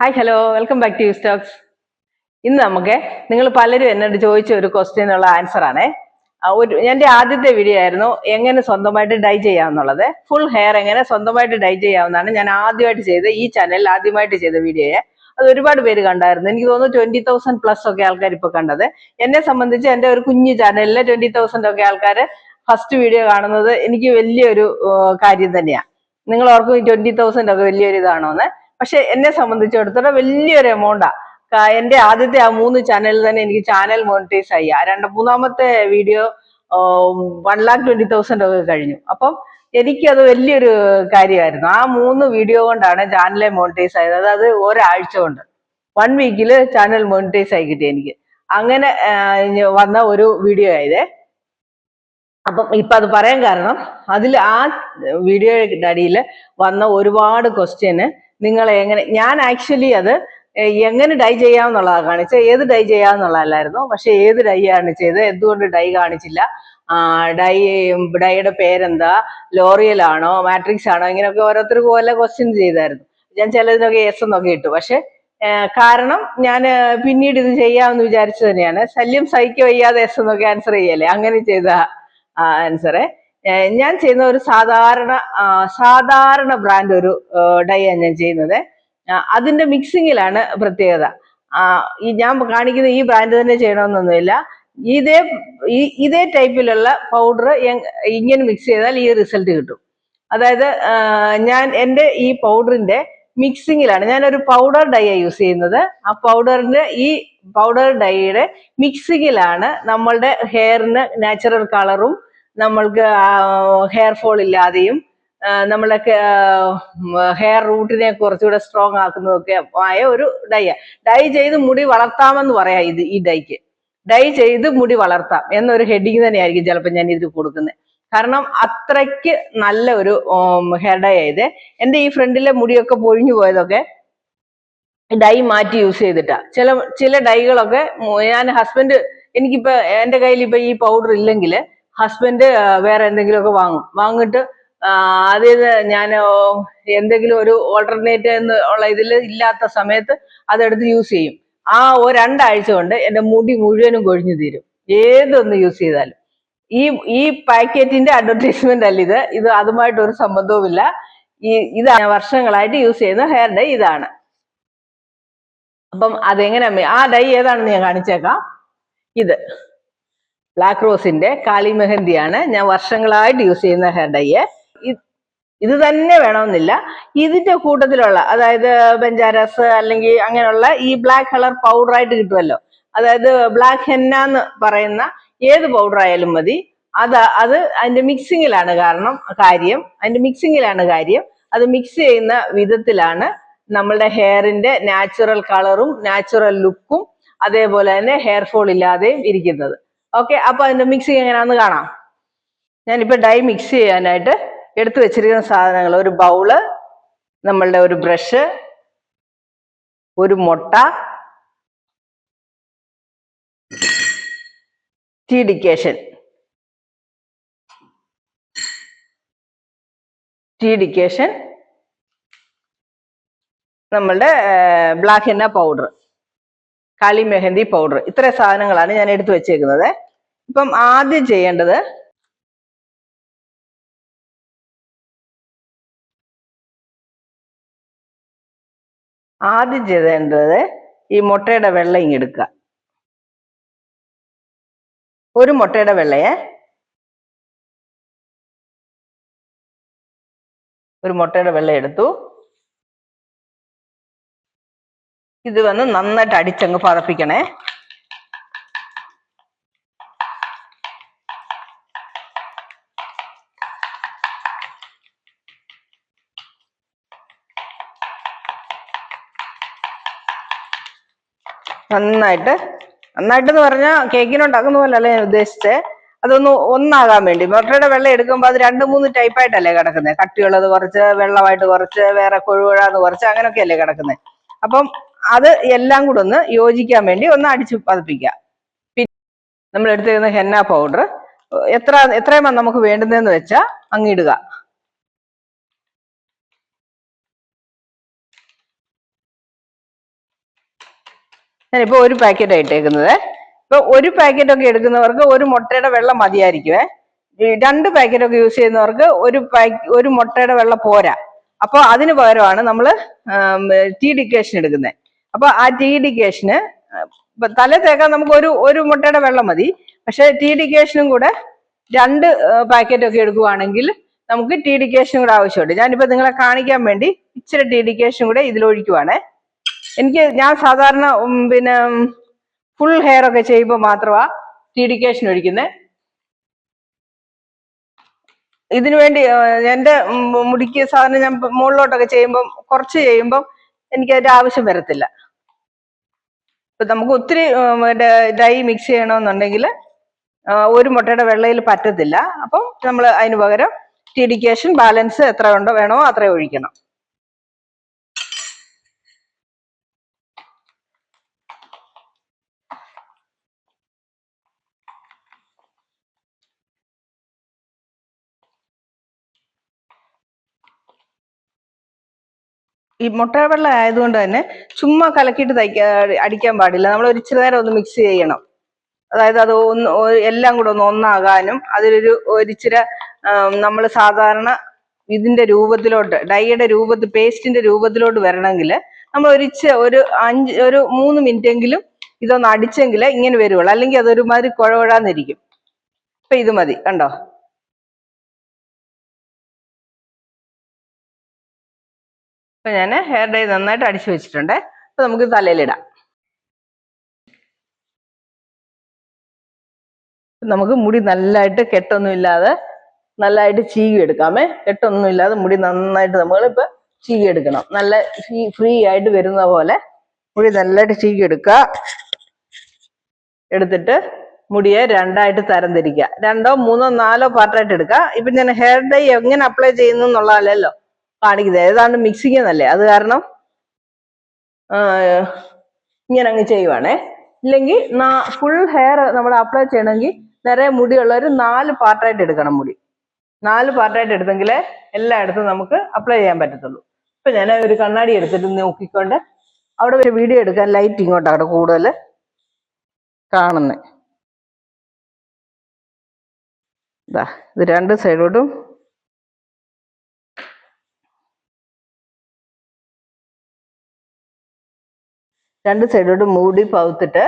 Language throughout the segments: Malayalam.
Hi hello welcome back to you stocks ഇന്ന് നമുക്ക് നിങ്ങൾ പലരും എന്നോട് ചോദിച്ച ഒരു ക്വസ്റ്റ്യനുള്ള ആൻസർ ആണേ. ഒരു എന്റെ ആദ്യത്തെ വീഡിയോ ആയിരുന്നു എങ്ങനെ സ്വന്തമായിട്ട് ഡൈ ചെയ്യാമെന്നുള്ളത്. ഫുൾ ഹെയർ എങ്ങനെ സ്വന്തമായിട്ട് ഡൈ ചെയ്യാവുന്നതാണ് ഞാൻ ആദ്യമായിട്ട് ചെയ്ത ഈ ചാനലിൽ ആദ്യമായിട്ട് ചെയ്ത വീഡിയോയെ അത് ഒരുപാട് പേര് കണ്ടായിരുന്നു. എനിക്ക് തോന്നുന്നു ട്വന്റി തൗസൻഡ് പ്ലസ് ഒക്കെ ആൾക്കാർ ഇപ്പൊ കണ്ടത്. എന്നെ സംബന്ധിച്ച് എന്റെ ഒരു കുഞ്ഞു ചാനലിൽ ട്വന്റി തൗസൻഡ് ഒക്കെ ആൾക്കാർ ഫസ്റ്റ് വീഡിയോ കാണുന്നത് എനിക്ക് വലിയൊരു കാര്യം തന്നെയാണ് നിങ്ങൾ ഓർക്കും ട്വന്റി തൗസൻഡ് ഒക്കെ വലിയൊരു ഇതാണോന്ന് പക്ഷെ എന്നെ സംബന്ധിച്ചിടത്തോളം വലിയൊരു എമൗണ്ടാ. എന്റെ ആദ്യത്തെ ആ മൂന്ന് ചാനലിൽ തന്നെ എനിക്ക് ചാനൽ മോണിറ്റൈസ് ആയി ആ രണ്ട് മൂന്നാമത്തെ video one lakh twenty thousand ഒക്കെ കഴിഞ്ഞു. അപ്പം എനിക്കത് വലിയൊരു കാര്യമായിരുന്നു. ആ മൂന്ന് വീഡിയോ കൊണ്ടാണ് ചാനലെ മോണിറ്റൈസ് ആയത് അതായത് ഒരാഴ്ച കൊണ്ട്. വൺ വീക്കിൽ ചാനൽ മോണിറ്റൈസ് ആയി കിട്ടി എനിക്ക്. അങ്ങനെ വന്ന ഒരു വീഡിയോ ആയതേ. അപ്പം ഇപ്പൊ അത് പറയാൻ കാരണം അതിൽ ആ വീഡിയോയുടെ അടിയിൽ വന്ന ഒരുപാട് ക്വസ്റ്റ്യന് നിങ്ങൾ എങ്ങനെ ഞാൻ ആക്ച്വലി അത് എങ്ങനെ ഡൈ ചെയ്യാമെന്നുള്ളതാണ് കാണിച്ചത് ഏത് ഡൈ ചെയ്യാമെന്നുള്ളതല്ലായിരുന്നു. പക്ഷെ ഏത് ഡൈ ആണ് ചെയ്തത്? എന്തുകൊണ്ട് ഡൈ കാണിച്ചില്ല? ഡൈ ഡൈയുടെ പേരെന്താ? ലോറിയൽ ആണോ? മാട്രിക്സ് ആണോ? ഇങ്ങനെയൊക്കെ ഓരോരുത്തർക്കും പോലെ ക്വസ്റ്റ്യൻ ചെയ്തായിരുന്നു. ഞാൻ ചിലതിനൊക്കെ എസ് എന്നൊക്കെ ഇട്ടു. പക്ഷെ കാരണം ഞാൻ പിന്നീട് ഇത് ചെയ്യാമെന്ന് വിചാരിച്ചു തന്നെയാണ്. ശല്യം സഹിക്ക വയ്യാതെ എസ് എന്നൊക്കെ ആൻസർ ചെയ്യല്ലേ? അങ്ങനെ ചെയ്ത ആൻസറെ ഞാൻ ചെയ്യുന്ന ഒരു സാധാരണ സാധാരണ ബ്രാൻഡ് ഒരു ഡൈ ആണ് ഞാൻ ചെയ്യുന്നത്. അതിന്റെ മിക്സിങ്ങിലാണ് പ്രത്യേകത. ഈ ഞാൻ കാണിക്കുന്ന ഈ ബ്രാൻഡ് തന്നെ ചെയ്യണമെന്നൊന്നുമില്ല. ഇതേ ഇതേ ടൈപ്പിലുള്ള പൗഡർ ഇങ്ങനെ മിക്സ് ചെയ്താൽ ഈ റിസൾട്ട് കിട്ടും. അതായത് ഞാൻ എന്റെ ഈ പൗഡറിന്റെ മിക്സിങ്ങിലാണ് ഞാനൊരു പൗഡർ ഡൈ യൂസ് ചെയ്യുന്നത്. ആ പൗഡറിന്റെ ഈ പൗഡർ ഡൈയുടെ മിക്സിങ്ങിലാണ് നമ്മളുടെ ഹെയറിന് നാച്ചുറൽ കളറും നമ്മൾക്ക് ഹെയർ ഫോൾ ഇല്ലാതെയും നമ്മളെ ഹെയർ റൂട്ടിനെ കുറച്ചുകൂടെ സ്ട്രോങ് ആക്കുന്നതൊക്കെ ആയ ഒരു ഡൈ ഡൈ ചെയ്ത് മുടി വളർത്താമെന്ന് പറയാം ഇത് ഈ ഡൈക്ക് ഡൈ ചെയ്ത് മുടി വളർത്താം എന്നൊരു ഹെഡിങ് തന്നെയായിരിക്കും ചിലപ്പോൾ ഞാൻ ഇതിൽ കൊടുക്കുന്നത് കാരണം അത്രയ്ക്ക് നല്ല ഒരു ഹെയർ ഡൈ ആയത് എന്റെ ഈ ഫ്രണ്ടിലെ മുടിയൊക്കെ പൊഴിഞ്ഞു പോയതൊക്കെ ഡൈ മാറ്റി യൂസ് ചെയ്തിട്ടാ. ചില ചില ഡൈകളൊക്കെ ഞാൻ ഹസ്ബൻഡ് എനിക്കിപ്പോ എന്റെ കയ്യിൽ ഇപ്പൊ ഈ പൗഡർ ഇല്ലെങ്കിൽ ഹസ്ബൻഡ് വേറെ എന്തെങ്കിലുമൊക്കെ വാങ്ങും. വാങ്ങിട്ട് അതിൽ ഞാൻ എന്തെങ്കിലും ഒരു ഓൾട്ടർനേറ്റ് എന്ന് ഉള്ള ഇതിൽ ഇല്ലാത്ത സമയത്ത് അതെടുത്ത് യൂസ് ചെയ്യും. ആ രണ്ടാഴ്ച കൊണ്ട് എന്റെ മുടി മുഴുവനും കൊഴിഞ്ഞു തീരും. ഏതൊന്ന് യൂസ് ചെയ്താലും. ഈ ഈ പാക്കറ്റിന്റെ അഡ്വർടൈസ്മെന്റ് അല്ല ഇത്. ഇത് അതുമായിട്ട് ഒരു സംബന്ധവുമില്ല. ഈ ഇതാണ് വർഷങ്ങളായിട്ട് യൂസ് ചെയ്യുന്ന ഹെയർ ഡൈ ഇതാണ്. അപ്പം അതെങ്ങനെ ആ ഡൈ ഏതാണെന്ന് ഞാൻ കാണിച്ചേക്കാം. ഇത്. ബ്ലാക്ക് റോസിന്റെ കാളി മെഹന്തിയാണ് ഞാൻ വർഷങ്ങളായിട്ട് യൂസ് ചെയ്യുന്ന ഹെയർ ഡൈ ഇത് തന്നെ വേണമെന്നില്ല. ഇതിന്റെ കൂട്ടത്തിലുള്ള അതായത് ബെഞ്ചാരസ് അല്ലെങ്കിൽ അങ്ങനെയുള്ള ഈ ബ്ലാക്ക് കളർ പൗഡർ ആയിട്ട് കിട്ടുമല്ലോ അതായത് ബ്ലാക്ക് ഹെന്ന എന്ന് പറയുന്ന ഏത് പൗഡർ ആയാലും മതി. അത് അത് അതിന്റെ മിക്സിങ്ങിലാണ് കാരണം കാര്യം. അതിന്റെ മിക്സിങ്ങിലാണ് കാര്യം. അത് മിക്സ് ചെയ്യുന്ന വിധത്തിലാണ് നമ്മളുടെ ഹെയറിന്റെ നാച്ചുറൽ കളറും നാച്ചുറൽ ലുക്കും അതേപോലെ തന്നെ ഹെയർ ഫോൾ ഇല്ലാതെയും ഇരിക്കുന്നത്. ഓക്കെ അപ്പൊ അതിന്റെ മിക്സിങ് എങ്ങനെയാന്ന് കാണാം. ഞാനിപ്പോ ഡൈ മിക്സ് ചെയ്യാനായിട്ട് എടുത്തു വെച്ചിരിക്കുന്ന സാധനങ്ങൾ. ഒരു ബൗൾ നമ്മളുടെ ഒരു ബ്രഷ് ഒരു മുട്ട ടീ ഡിക്കേഷൻ നമ്മളുടെ ബ്ലാക്ക് എന്ന പൗഡർ കാളി മെഹന്തി പൗഡർ ഇത്ര സാധനങ്ങളാണ് ഞാൻ എടുത്തു വെച്ചേക്കുന്നത്. ഇപ്പം ആദ്യം ചെയ്യേണ്ടത് ആദ്യം ചെയ്തേണ്ടത് ഈ മുട്ടയുടെ വെള്ള ഇങ്ങെടുക്കുക ഒരു മുട്ടയുടെ വെള്ളയെ ഒരു മുട്ടയുടെ വെള്ള എടുത്തു. ഇത് വന്ന് നന്നായിട്ട് അടിച്ചങ്ങ് പതപ്പിക്കണേ. നന്നായിട്ട് നന്നായിട്ട് എന്ന് പറഞ്ഞാൽ കേക്കിനുണ്ടാക്കുന്ന പോലല്ല ഞാൻ ഉദ്ദേശിച്ചത് അതൊന്ന് ഒന്നാകാൻ വേണ്ടി. മുട്ടയുടെ വെള്ളം എടുക്കുമ്പോൾ അത് രണ്ട് മൂന്ന് ടൈപ്പായിട്ടല്ലേ കിടക്കുന്നത് കട്ടിയുള്ളത് കുറച്ച് വെള്ളമായിട്ട് കുറച്ച് വേറെ കൊഴുവഴാന്ന് കുറച്ച് അങ്ങനെയൊക്കെയല്ലേ കിടക്കുന്നത് അപ്പം അത് എല്ലാം കൂടെ ഒന്ന് യോജിക്കാൻ വേണ്ടി ഒന്ന് അടിച്ച് പതിപ്പിക്കുക പിന്നെ നമ്മൾ എടുത്തിരുന്ന ഹെന്ന പൗഡർ. എത്ര എത്രയുമാണ് നമുക്ക് വേണ്ടുന്നതെന്ന് വെച്ചാൽ അങ്ങിടുക ഞാനിപ്പോ ഒരു പാക്കറ്റ് ഇട്ടേക്കുന്നത്. ഇപ്പൊ ഒരു പാക്കറ്റ് ഒക്കെ എടുക്കുന്നവർക്ക് ഒരു മുട്ടയുടെ വെള്ളം മതിയായിരിക്കുമേ രണ്ട് പാക്കറ്റ് ഒക്കെ യൂസ് ചെയ്യുന്നവർക്ക് ഒരു പാക്ക് ഒരു മുട്ടയുടെ വെള്ളം പോരാ. അപ്പോൾ അതിന് പകരമാണ് നമ്മൾ ടീ ഡിക്കേഷൻ എടുക്കുന്നത് അപ്പൊ ആ ടീ ഡിക്കേഷന് തല തേക്കാൻ നമുക്ക് ഒരു ഒരു മുട്ടയുടെ വെള്ളം മതി. പക്ഷെ ടീ ഡിക്കേഷനും കൂടെ രണ്ട് പാക്കറ്റ് ഒക്കെ എടുക്കുവാണെങ്കിൽ നമുക്ക് ടീ ഡിക്കേഷനും കൂടെ ആവശ്യമുണ്ട്. ഞാനിപ്പോ നിങ്ങളെ കാണിക്കാൻ വേണ്ടി ഇച്ചിരി ടീ ഡിക്കേഷൻ കൂടെ ഇതിലൊഴിക്കുവാണേ. എനിക്ക് ഞാൻ സാധാരണ പിന്നെ ഫുൾ ഹെയർ ഒക്കെ ചെയ്യുമ്പോൾ മാത്രമാ ടീഡിക്കേഷൻ ഒഴിക്കുന്നത് ഇതിനു വേണ്ടി ആ, എന്റെ മുടിക്ക് സാധാരണ ഞാൻ മുകളിലോട്ടൊക്കെ ചെയ്യുമ്പം കുറച്ച് ചെയ്യുമ്പം എനിക്ക് അതിന്റെ ആവശ്യം വരത്തില്ല. ഇപ്പൊ നമുക്ക് ഒത്തിരി ഡൈ മിക്സ് ചെയ്യണമെന്നുണ്ടെങ്കിൽ ഒരു മുട്ടയുടെ വെള്ളയിൽ പറ്റത്തില്ല. അപ്പം നമ്മൾ അതിന് പകരം ടീഡിക്കേഷൻ ബാലൻസ് എത്ര ഉണ്ടോ വേണോ അത്രയും ഒഴിക്കണം. ഈ മുട്ട വെള്ളം ആയതുകൊണ്ട് തന്നെ ചുമ്മാ കലക്കിയിട്ട് തയ്ക്കാ അടിക്കാൻ പാടില്ല. നമ്മൾ ഒരു ഇച്ചിരി നേരം ഒന്ന് മിക്സ് ചെയ്യണം. അതായത് അത് ഒന്ന് എല്ലാം കൂടെ ഒന്ന് ഒന്നാകാനും അതിലൊരു ഒരിച്ചിരി നമ്മൾ സാധാരണ ഇതിന്റെ രൂപത്തിലോട്ട് ഡൈയുടെ രൂപത്തിൽ പേസ്റ്റിന്റെ രൂപത്തിലോട്ട് വരണമെങ്കിൽ നമ്മൾ ഒരിച്ച ഒരു അഞ്ച് ഒരു മൂന്ന് മിനിറ്റ് എങ്കിലും ഇതൊന്ന് അടിച്ചെങ്കിൽ ഇങ്ങനെ വരുവുള്ളൂ. അല്ലെങ്കിൽ അതൊരുമാതിരി കുഴകുഴാന്നിരിക്കും അപ്പൊ ഇത് മതി. കണ്ടോ? ഇപ്പൊ ഞാൻ ഹെയർ ഡൈ നന്നായിട്ട് അടിച്ചു വെച്ചിട്ടുണ്ട്. അപ്പൊ നമുക്ക് തലയിലിടാം. നമുക്ക് മുടി നല്ലതായിട്ട് കെട്ടൊന്നുമില്ലാതെ നല്ലതായിട്ട് ചീകി എടുക്കാമേ. കെട്ടൊന്നും ഇല്ലാതെ മുടി നന്നായിട്ട് നമ്മൾ ഇപ്പൊ ചീകി എടുക്കണം. നല്ല ഫ്രീ ആയിട്ട് വരുന്ന പോലെ മുടി നല്ലതായിട്ട് ചീകി എടുക്കുക. എടുത്തിട്ട് മുടിയെ രണ്ടായിട്ട് തരംതിരിക്കുക. രണ്ടോ മൂന്നോ നാലോ പാർട്ടായിട്ട് എടുക്കുക. ഇപ്പൊ ഞാൻ ഹെയർ ഡൈ എങ്ങനെ അപ്ലൈ ചെയ്യുന്നു എന്നുള്ളതല്ലല്ലോ. കാണിക്കുന്നത്. ഏതാണ്ട് മിക്സിങ് എന്നല്ലേ? അത് കാരണം ഇങ്ങനെ അങ്ങ് ചെയ്യുവാണേ. ഇല്ലെങ്കിൽ ഫുൾ ഹെയർ നമ്മൾ അപ്ലൈ ചെയ്യണമെങ്കിൽ നിറയെ ഒരു നാല് പാർട്ടായിട്ട് എടുക്കണം മുടി. നാല് പാർട്ടായിട്ട് എടുത്തെങ്കിലേ എല്ലായിടത്തും നമുക്ക് അപ്ലൈ ചെയ്യാൻ പറ്റത്തുള്ളൂ. ഇപ്പൊ ഞാൻ ഒരു കണ്ണാടി എടുത്തിട്ട് നോക്കിക്കൊണ്ട് അവിടെ ഒരു വീഡിയോ എടുക്കാൻ ലൈറ്റ് ഇങ്ങോട്ടാണ് അവിടെ കൂടുതൽ കാണുന്നത് ഇത് രണ്ട് സൈഡോട്ടും രണ്ട് സൈഡോട്ട് മൂടി പകുത്തിട്ട്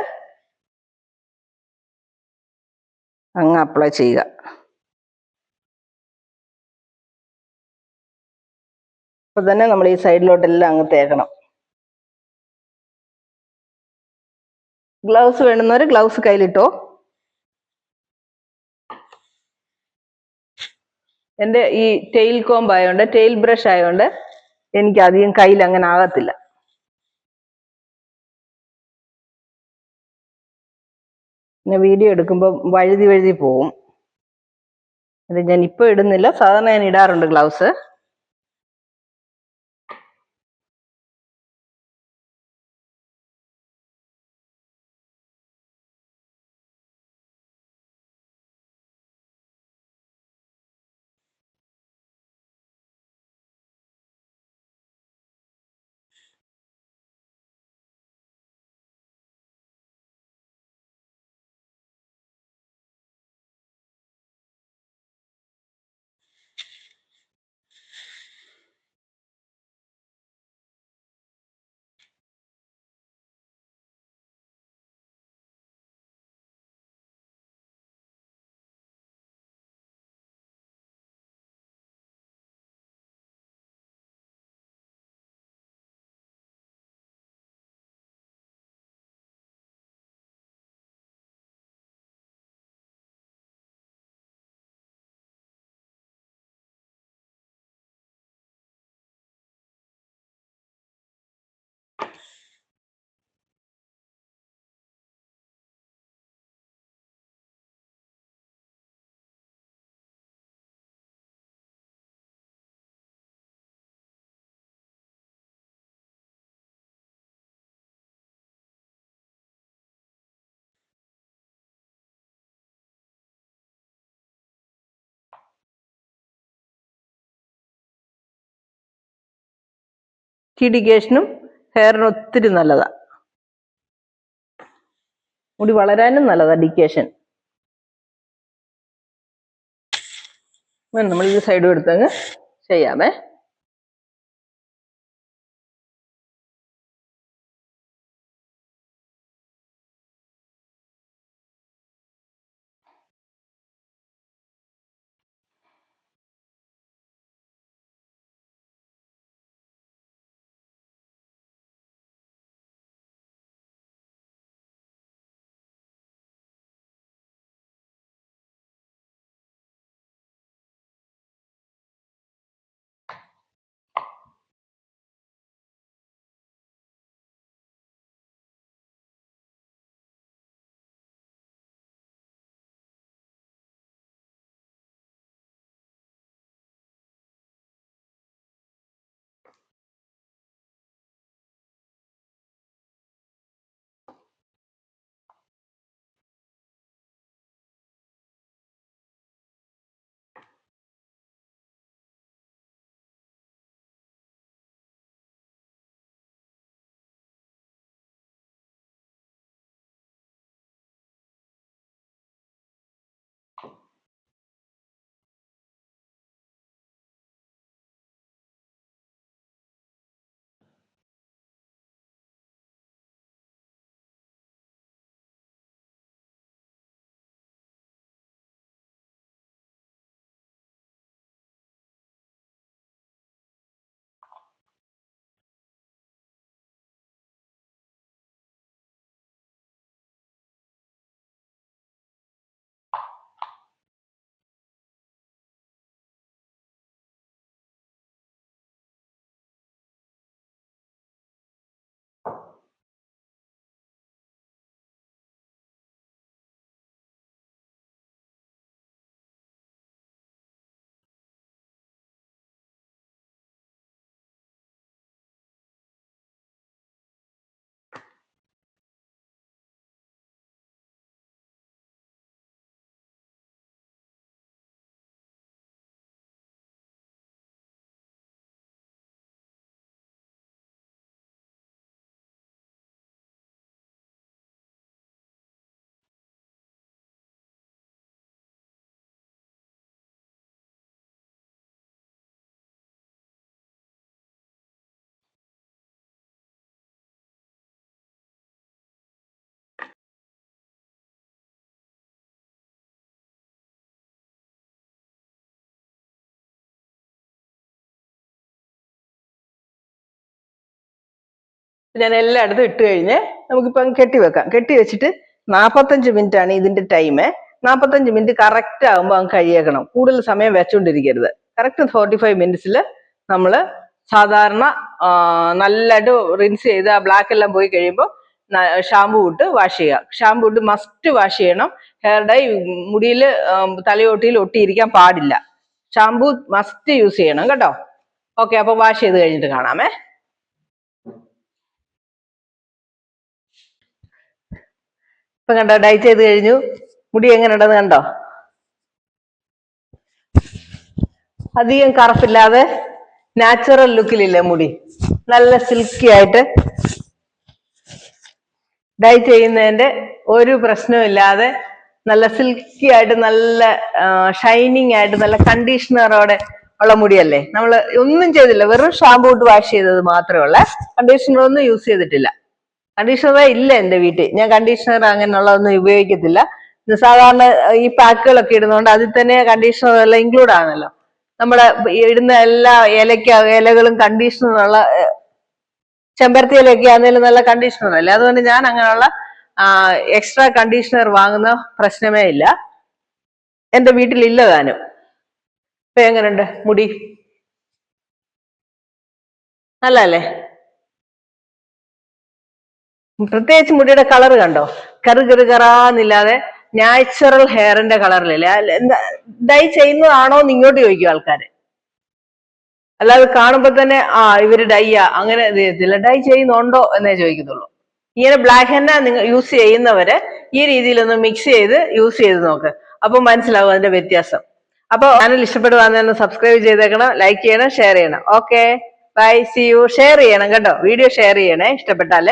അങ്ങ് അപ്ലൈ ചെയ്യുക. അപ്പൊ തന്നെ നമ്മൾ ഈ സൈഡിലോട്ടെല്ലാം അങ്ങ് തേക്കണം. ഗ്ലൗസ് വേണ്ടുന്നവർ ഗ്ലൗസ് കയ്യിലിട്ടോ. എന്റെ ഈ ടെയിൽ കോംബ് ആയതുകൊണ്ട് ടെയിൽ ബ്രഷ് ആയതുകൊണ്ട് എനിക്ക് അധികം കയ്യിൽ അങ്ങനെ ആകത്തില്ല. പിന്നെ വീഡിയോ എടുക്കുമ്പോൾ വഴുതി വഴുതി പോവും. അത് ഞാൻ ഇപ്പോൾ ഇടുന്നില്ല. സാധാരണ ഞാൻ ഇടാറുണ്ട് ഗ്ലൗസ്. കിഡിഗേഷനും ഹെയറിന് ഒത്തിരി നല്ലതാ. മുടി വളരാനും നല്ലതാ ഡിക്കേഷൻ. നമ്മൾ ഇത് സൈഡും എടുത്തങ്ങ് ചെയ്യാമേ. ഞാൻ എല്ലായിടത്തും ഇട്ട് കഴിഞ്ഞ് നമുക്കിപ്പം കെട്ടി വെക്കാം. കെട്ടി വെച്ചിട്ട് നാൽപ്പത്തഞ്ച് മിനിറ്റ് ആണ് ഇതിന്റെ ടൈം നാൽപ്പത്തഞ്ച് മിനിറ്റ് കറക്റ്റ് ആകുമ്പോൾ അങ്ങ് കഴിയേക്കണം. കൂടുതൽ സമയം വെച്ചുകൊണ്ടിരിക്കരുത് കറക്റ്റ് ഫോർട്ടി ഫൈവ് മിനിറ്റ്സിൽ നമ്മൾ സാധാരണ നല്ലതായിട്ട് റിൻസ് ചെയ്ത് ആ ബ്ലാക്ക് എല്ലാം പോയി കഴിയുമ്പോൾ ഷാമ്പു ഇട്ട് വാഷ് ചെയ്യുക. ഷാമ്പു ഇട്ട് മസ്റ്റ് വാഷ് ചെയ്യണം. ഹെയർ ഡൈ മുടിയിൽ തലയോട്ടിയിൽ ഒട്ടിയിരിക്കാൻ പാടില്ല. ഷാമ്പു മസ്റ്റ് യൂസ് ചെയ്യണം കേട്ടോ. ഓക്കെ അപ്പോൾ വാഷ് ചെയ്ത് കഴിഞ്ഞിട്ട് കാണാമേ ഇപ്പൊ കണ്ടോ ഡൈ ചെയ്ത് കഴിഞ്ഞു. മുടി എങ്ങനെ ഉണ്ടെന്ന് കണ്ടോ? അധികം കറുപ്പില്ലാതെ നാച്ചുറൽ ലുക്കിലില്ലേ മുടി. നല്ല സിൽക്കി ആയിട്ട് ഡൈ ചെയ്യുന്നതിന്റെ ഒരു പ്രശ്നവും ഇല്ലാതെ നല്ല സിൽക്കി ആയിട്ട് നല്ല ഷൈനിങ് ആയിട്ട് നല്ല കണ്ടീഷണറോടെ ഉള്ള മുടിയല്ലേ? നമ്മൾ ഒന്നും ചെയ്തില്ല. വെറും ഷാമ്പൂ ഇട്ട് വാഷ് ചെയ്തത് മാത്രമേ ഉള്ളേ. കണ്ടീഷണർ ഒന്നും യൂസ് ചെയ്തിട്ടില്ല. കണ്ടീഷണറേ ഇല്ല എന്റെ വീട്ടിൽ. ഞാൻ കണ്ടീഷണർ അങ്ങനെയുള്ളതൊന്നും ഉപയോഗിക്കത്തില്ല. സാധാരണ ഈ പാക്കുകളൊക്കെ ഇടുന്നതുകൊണ്ട് അതിൽ തന്നെ കണ്ടീഷണർ എല്ലാം ഇൻക്ലൂഡ് ആണല്ലോ. നമ്മുടെ ഇടുന്ന എല്ലാ ഇലക്ക ഇലകളും കണ്ടീഷണറുള്ള ചെമ്പരത്തി ഇലയൊക്കെ ആണെങ്കിലും നല്ല കണ്ടീഷണർ അല്ലേ? അതുകൊണ്ട് ഞാൻ അങ്ങനെയുള്ള എക്സ്ട്രാ കണ്ടീഷണർ വാങ്ങുന്ന പ്രശ്നമേ ഇല്ല. എന്റെ വീട്ടിലില്ല താനും. ഇപ്പൊ എങ്ങനെയുണ്ട് മുടി? നല്ലല്ലേ പ്രത്യേകിച്ച് മുടിയുടെ കളർ കണ്ടോ? കറു കറു കറാന്നില്ലാതെ നാച്ചുറൽ ഹെയറിന്റെ കളറിലല്ലേ ഡൈ ചെയ്യുന്നതാണോ എന്ന് ഇങ്ങോട്ട് ചോദിക്കും ആൾക്കാര്. അല്ലാതെ കാണുമ്പോ തന്നെ ആ ഇവർ ഡൈയാ അങ്ങനെ ചെയ്യത്തില്ല. ഡൈ ചെയ്യുന്നുണ്ടോ എന്നേ ചോദിക്കത്തുള്ളൂ. ഇങ്ങനെ ബ്ലാക്ക് ഹെന്ന നിങ്ങൾ യൂസ് ചെയ്യുന്നവര് ഈ രീതിയിലൊന്ന് മിക്സ് ചെയ്ത് യൂസ് ചെയ്ത് നോക്ക്. അപ്പൊ മനസ്സിലാവും അതിന്റെ വ്യത്യാസം. അപ്പൊ ചാനൽ ഇഷ്ടപ്പെടുവാന്ന് സബ്സ്ക്രൈബ് ചെയ്തേക്കണം ലൈക്ക് ചെയ്യണം ഷെയർ ചെയ്യണം. Okay bye see you share ചെയ്യണം കേട്ടോ. വീഡിയോ ഷെയർ ചെയ്യണേ. ഇഷ്ടപ്പെട്ടാൽ.